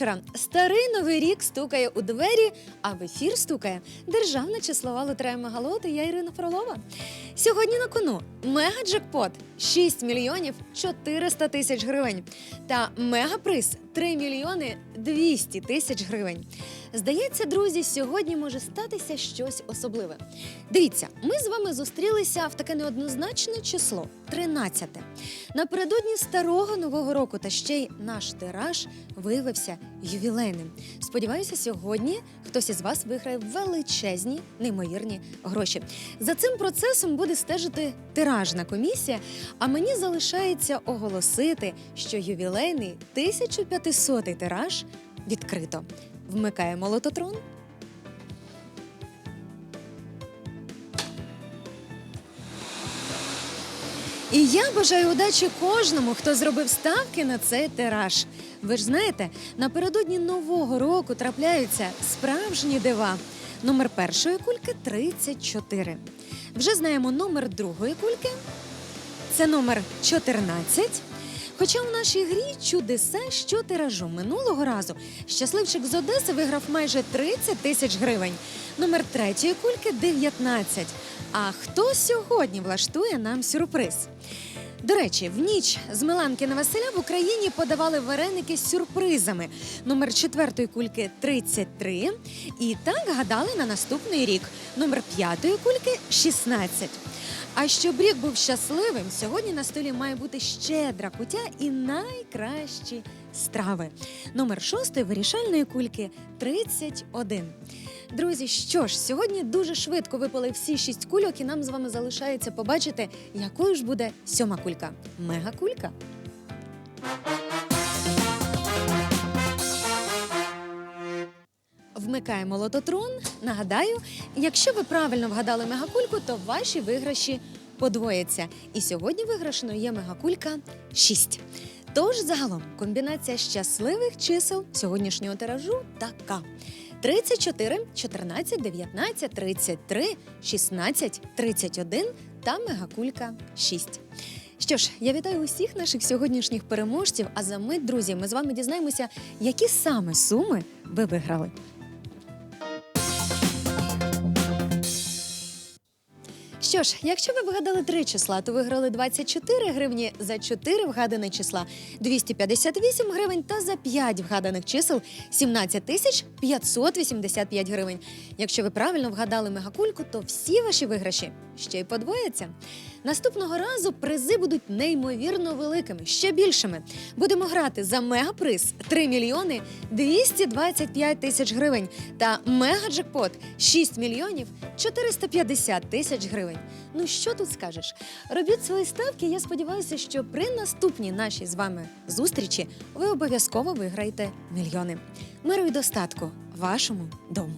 вечора. Старий новий рік стукає у двері, а в ефір стукає державна числова лотерея Мегалот і я Ірина Фролова. Сьогодні на кону мега-джекпот 6 мільйонів 400 тисяч гривень та мегаприз 3 мільйони 200 тисяч гривень. Здається, друзі, сьогодні може статися щось особливе. Дивіться, ми з вами зустрілися в таке неоднозначне число 13. Напередодні старого нового року та ще й наш тираж виявився ювілейним. Сподіваюся, сьогодні хтось із вас виграє величезні, неймовірні гроші. За цим процесом буде стежити тиражна комісія. А мені залишається оголосити, що ювілейний 1500-й тираж відкрито. Вмикаємо лототрон. І я бажаю удачі кожному, хто зробив ставки на цей тираж. Ви ж знаєте, напередодні нового року трапляються справжні дива. Номер першої кульки 34. Вже знаємо номер другої кульки. Це номер 14. Хоча у нашій грі чудеса що тиражу минулого разу щасливчик з Одеси виграв майже 30 тисяч гривень. Номер третьої кульки 19. А хто сьогодні влаштує нам сюрприз? До речі, в ніч з Миланки на Василя в Україні подавали вареники з сюрпризами. Номер четвертої кульки 33. І так гадали на наступний рік. Номер п'ятої кульки 16. А щоб рік був щасливим, сьогодні на столі має бути щедра кутя і найкращі страви. Номер шостої вирішальної кульки 31. Друзі, що ж, сьогодні дуже швидко випали всі шість кульок, і нам з вами залишається побачити, якою ж буде сьома кулька. Мегакулька. Вмикаємо лототрон. Нагадаю, якщо ви правильно вгадали мегакульку, то ваші виграші подвояться. І сьогодні виграшною є мегакулька 6. Тож загалом комбінація щасливих чисел сьогоднішнього тиражу така: 34, 14, 19, 33, 16, 31 та мегакулька 6. Що ж, я вітаю усіх наших сьогоднішніх переможців. А за мить, друзі, ми з вами дізнаємося, які саме суми ви виграли. Що ж, якщо ви вгадали три числа, то виграли 24 гривні за 4 вгадані числа, 258 гривень та за 5 вгаданих чисел 17 тисяч 585 гривень. Якщо ви правильно вгадали мегакульку, то всі ваші виграші ще й подвояться. Наступного разу призи будуть неймовірно великими, ще більшими. Будемо грати за мегаприз 3 мільйони 225 тисяч гривень та мегаджекпот 6 мільйонів 450 тисяч гривень. Ну що тут скажеш? Робіть свої ставки. Я сподіваюся, що при наступній нашій з вами зустрічі ви обов'язково виграєте мільйони. Миру і достатку вашому дому.